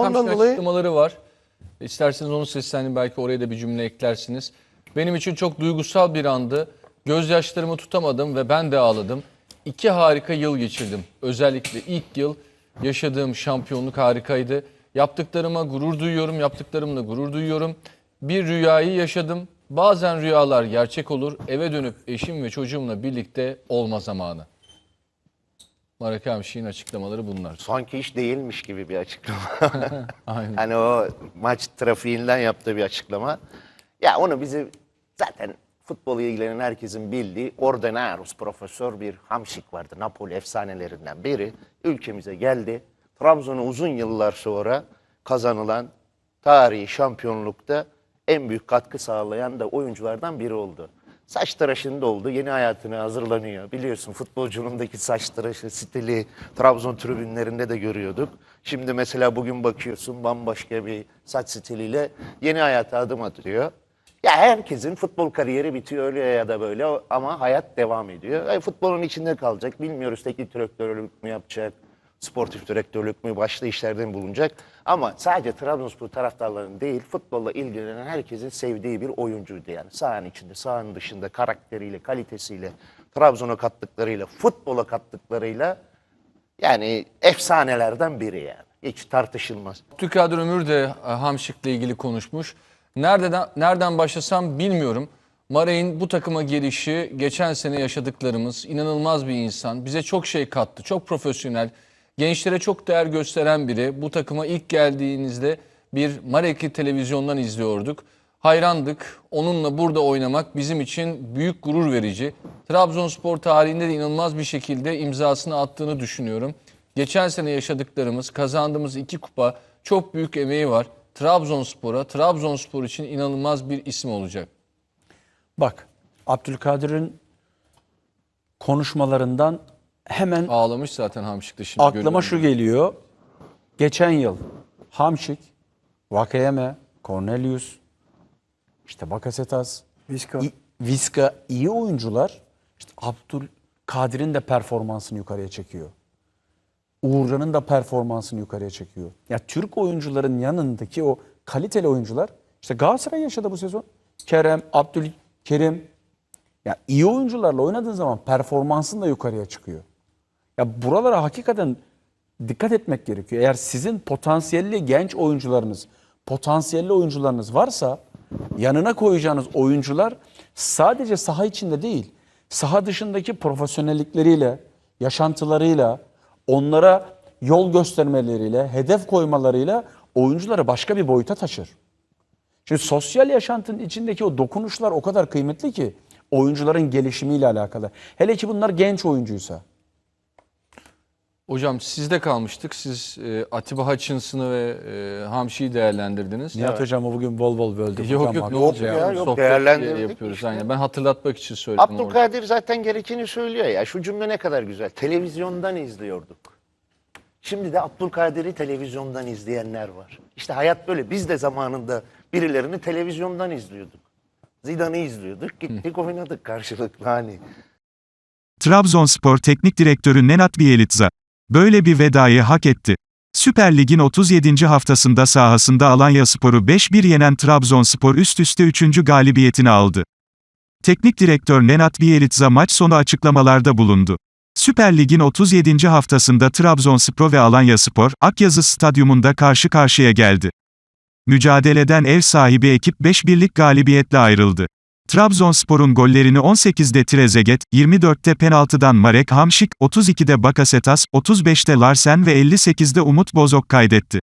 Ondan Hamşik'in dolayı- açıklamaları var. İsterseniz onu seslendim belki oraya da bir cümle eklersiniz. Benim için çok duygusal bir andı. Gözyaşlarımı tutamadım ve ben de ağladım. İki harika yıl geçirdim. Özellikle ilk yıl yaşadığım şampiyonluk harikaydı. Yaptıklarıma gurur duyuyorum, yaptıklarımla gurur duyuyorum. Bir rüyayı yaşadım. Bazen rüyalar gerçek olur. Eve dönüp eşim ve çocuğumla birlikte olma zamanı. Marek Hamşik'in açıklamaları bunlar. Sanki hiç değilmiş gibi bir açıklama. Aynen. hani o maç trafiğinden yaptığı bir açıklama. Ya onu bizi zaten futbol ilgilenen herkesin bildiği Ordenaros profesör bir Hamşik vardı. Napoli efsanelerinden biri. Ülkemize geldi. Trabzon'a uzun yıllar sonra kazanılan tarihi şampiyonlukta en büyük katkı sağlayan da oyunculardan biri oldu. Saç tıraşında oldu. Yeni hayatına hazırlanıyor. Biliyorsun futbolculuğundaki saç tıraşı stili Trabzon tribünlerinde de görüyorduk. Şimdi mesela bugün bakıyorsun bambaşka bir saç stiliyle yeni hayata adım atıyor. Ya herkesin futbol kariyeri bitiyor öyle ya da böyle ama hayat devam ediyor. E, futbolun içinde kalacak. Bilmiyoruz teknik direktörlük mü yapacak, sportif direktörlük mü, başka işlerde mi bulunacak. Ama sadece Trabzonspor taraftarlarının değil, futbolla ilgilenen herkesin sevdiği bir oyuncuydu yani. Sahanın içinde, sahanın dışında karakteriyle, kalitesiyle, Trabzon'a kattıklarıyla, futbola kattıklarıyla yani efsanelerden biri yani. Hiç tartışılmaz. Abdülkadir Ömür de e, Hamşik'le ilgili konuşmuş. Nereden, nereden başlasam bilmiyorum. Marey'in bu takıma gelişi, geçen sene yaşadıklarımız, inanılmaz bir insan. Bize çok şey kattı, çok profesyonel. Gençlere çok değer gösteren biri. Bu takıma ilk geldiğinizde bir Marek'i televizyondan izliyorduk. Hayrandık. Onunla burada oynamak bizim için büyük gurur verici. Trabzonspor tarihinde de inanılmaz bir şekilde imzasını attığını düşünüyorum. Geçen sene yaşadıklarımız, kazandığımız iki kupa çok büyük emeği var. Trabzonspor'a, Trabzonspor için inanılmaz bir isim olacak. Bak Abdülkadir'in konuşmalarından hemen Ağlamış zaten Hamşik'te şimdi. aklıma görüyorum. şu geliyor. Geçen yıl Hamşik, Vakayeme, Cornelius, işte Bakasetas, Vizca. İ- Vizca iyi oyuncular. İşte Abdülkadir'in de performansını yukarıya çekiyor. Uğurcan'ın da performansını yukarıya çekiyor. Ya Türk oyuncuların yanındaki o kaliteli oyuncular işte Galatasaray yaşadı bu sezon. Kerem, Abdülkerim. Ya iyi oyuncularla oynadığın zaman performansın da yukarıya çıkıyor. Ya buralara hakikaten dikkat etmek gerekiyor. Eğer sizin potansiyelli genç oyuncularınız, potansiyelli oyuncularınız varsa yanına koyacağınız oyuncular sadece saha içinde değil, saha dışındaki profesyonellikleriyle, yaşantılarıyla, onlara yol göstermeleriyle, hedef koymalarıyla oyuncuları başka bir boyuta taşır. Şimdi sosyal yaşantının içindeki o dokunuşlar o kadar kıymetli ki oyuncuların gelişimiyle alakalı. Hele ki bunlar genç oyuncuysa. Hocam sizde kalmıştık. Siz e, Atiba Hutchinson'ı ve e, Hamşik'i değerlendirdiniz. Nihat Hocam o bugün bol bol böldü. Yok yok ne Yok olacak? ya, yok, Sohbet değerlendirdik yapıyoruz işte. aynen. Ben hatırlatmak için söyledim. orada. Abdülkadir zaten gerekeni söylüyor ya. Şu cümle ne kadar güzel. Televizyondan izliyorduk. Şimdi de Abdülkadir'i televizyondan izleyenler var. İşte hayat böyle. Biz de zamanında birilerini televizyondan izliyorduk. Zidane'ı izliyorduk. Gittik oynadık karşılıklı hani. Trabzonspor Teknik Direktörü Nenad Bielitsa, böyle bir vedayı hak etti. Süper Lig'in 37. haftasında sahasında Alanyaspor'u 5-1 yenen Trabzonspor üst üste 3. galibiyetini aldı. Teknik direktör Nenad Bielitsa maç sonu açıklamalarda bulundu. Süper Lig'in 37. haftasında Trabzonspor ve Alanyaspor, Akyazı Stadyumunda karşı karşıya geldi. Mücadeleden ev sahibi ekip 5-1'lik galibiyetle ayrıldı. Trabzonspor'un gollerini 18'de Trezeguet, 24'te penaltıdan Marek Hamşik, 32'de Bakasetas, 35'te Larsen ve 58'de Umut Bozok kaydetti.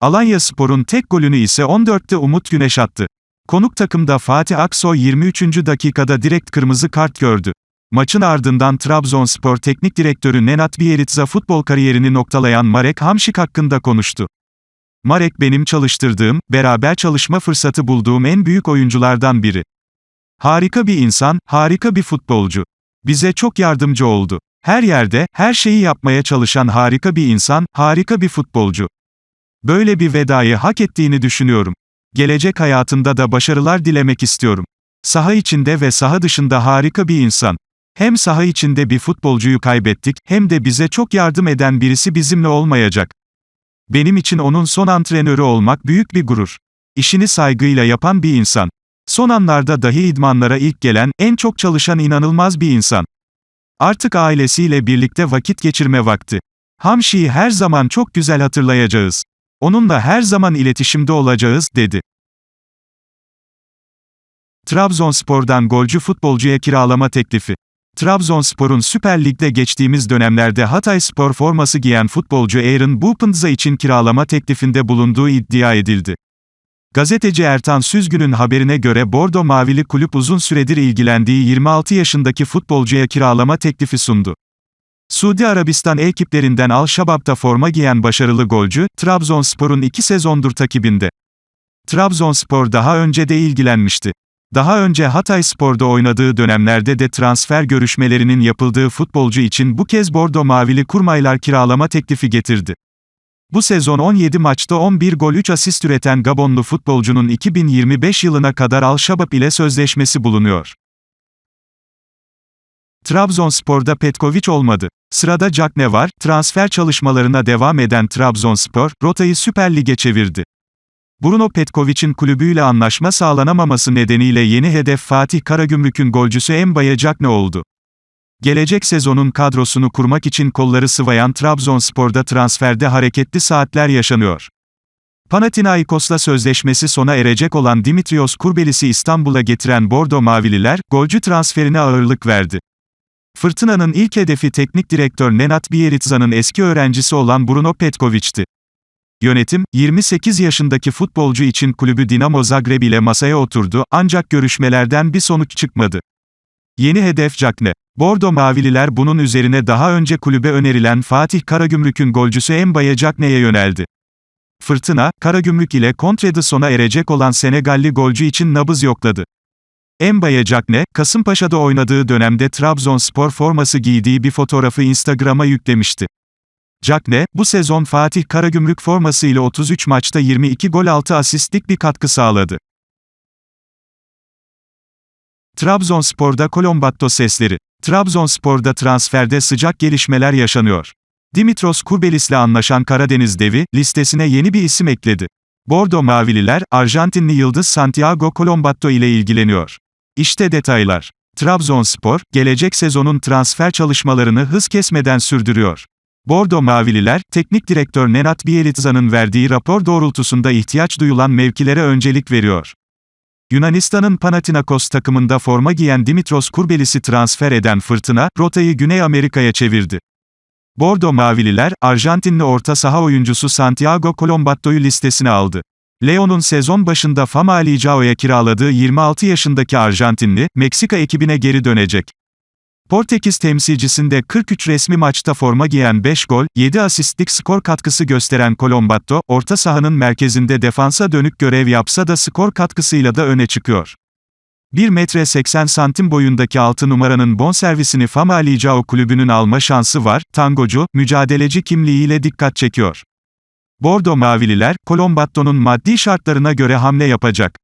Alanyaspor'un tek golünü ise 14'te Umut Güneş attı. Konuk takımda Fatih Aksoy 23. dakikada direkt kırmızı kart gördü. Maçın ardından Trabzonspor Teknik Direktörü Nenad Bielitsa futbol kariyerini noktalayan Marek Hamşik hakkında konuştu. Marek benim çalıştırdığım, beraber çalışma fırsatı bulduğum en büyük oyunculardan biri. Harika bir insan, harika bir futbolcu. Bize çok yardımcı oldu. Her yerde, her şeyi yapmaya çalışan harika bir insan, harika bir futbolcu. Böyle bir vedayı hak ettiğini düşünüyorum. Gelecek hayatında da başarılar dilemek istiyorum. Saha içinde ve saha dışında harika bir insan. Hem saha içinde bir futbolcuyu kaybettik, hem de bize çok yardım eden birisi bizimle olmayacak. Benim için onun son antrenörü olmak büyük bir gurur. İşini saygıyla yapan bir insan. Son anlarda dahi idmanlara ilk gelen, en çok çalışan inanılmaz bir insan. Artık ailesiyle birlikte vakit geçirme vakti. Hamşi'yi her zaman çok güzel hatırlayacağız. Onunla her zaman iletişimde olacağız, dedi. Trabzonspor'dan golcü futbolcuya kiralama teklifi. Trabzonspor'un Süper Lig'de geçtiğimiz dönemlerde Hatay Spor forması giyen futbolcu Aaron Bupendza için kiralama teklifinde bulunduğu iddia edildi. Gazeteci Ertan Süzgün'ün haberine göre Bordo Mavili kulüp uzun süredir ilgilendiği 26 yaşındaki futbolcuya kiralama teklifi sundu. Suudi Arabistan ekiplerinden Al-Şabab'da forma giyen başarılı golcü, Trabzonspor'un iki sezondur takibinde. Trabzonspor daha önce de ilgilenmişti. Daha önce Hatay Spor'da oynadığı dönemlerde de transfer görüşmelerinin yapıldığı futbolcu için bu kez Bordo Mavili kurmaylar kiralama teklifi getirdi. Bu sezon 17 maçta 11 gol 3 asist üreten Gabonlu futbolcunun 2025 yılına kadar Al-Şabab ile sözleşmesi bulunuyor. Trabzonspor'da Petkovic olmadı. Sırada Cakne var, transfer çalışmalarına devam eden Trabzonspor, rotayı Süper Lig'e çevirdi. Bruno Petkovic'in kulübüyle anlaşma sağlanamaması nedeniyle yeni hedef Fatih Karagümrük'ün golcüsü Embaya Cakne oldu. Gelecek sezonun kadrosunu kurmak için kolları sıvayan Trabzonspor'da transferde hareketli saatler yaşanıyor. Panathinaikos'la sözleşmesi sona erecek olan Dimitrios Kurbelis'i İstanbul'a getiren Bordo Mavililer, golcü transferine ağırlık verdi. Fırtına'nın ilk hedefi teknik direktör Nenad Bielitsa'nın eski öğrencisi olan Bruno Petkovic'ti. Yönetim, 28 yaşındaki futbolcu için kulübü Dinamo Zagreb ile masaya oturdu, ancak görüşmelerden bir sonuç çıkmadı. Yeni hedef Cakne. Bordo Mavililer bunun üzerine daha önce kulübe önerilen Fatih Karagümrük'ün golcüsü Embaya Cakne'ye yöneldi. Fırtına, Karagümrük ile kontrede sona erecek olan Senegalli golcü için nabız yokladı. Embaya Cakne, Kasımpaşa'da oynadığı dönemde Trabzonspor forması giydiği bir fotoğrafı Instagram'a yüklemişti. Cakne, bu sezon Fatih Karagümrük formasıyla 33 maçta 22 gol 6 asistlik bir katkı sağladı. Trabzonspor'da Kolombatto sesleri. Trabzonspor'da transferde sıcak gelişmeler yaşanıyor. Dimitros Kurbelis'le anlaşan Karadeniz devi, listesine yeni bir isim ekledi. Bordo Mavililer, Arjantinli yıldız Santiago Colombatto ile ilgileniyor. İşte detaylar. Trabzonspor, gelecek sezonun transfer çalışmalarını hız kesmeden sürdürüyor. Bordo Mavililer, teknik direktör Nenad Bielitsa'nın verdiği rapor doğrultusunda ihtiyaç duyulan mevkilere öncelik veriyor. Yunanistan'ın Panathinaikos takımında forma giyen Dimitros Kurbelis'i transfer eden Fırtına, rotayı Güney Amerika'ya çevirdi. Bordo Mavililer, Arjantinli orta saha oyuncusu Santiago Colombatto'yu listesine aldı. Leon'un sezon başında Fama Alicao'ya kiraladığı 26 yaşındaki Arjantinli, Meksika ekibine geri dönecek. Portekiz temsilcisinde 43 resmi maçta forma giyen 5 gol, 7 asistlik skor katkısı gösteren Colombatto, orta sahanın merkezinde defansa dönük görev yapsa da skor katkısıyla da öne çıkıyor. 1 metre 80 santim boyundaki 6 numaranın bonservisini Fama Alicao kulübünün alma şansı var, tangocu, mücadeleci kimliğiyle dikkat çekiyor. Bordo Mavililer, Colombatto'nun maddi şartlarına göre hamle yapacak.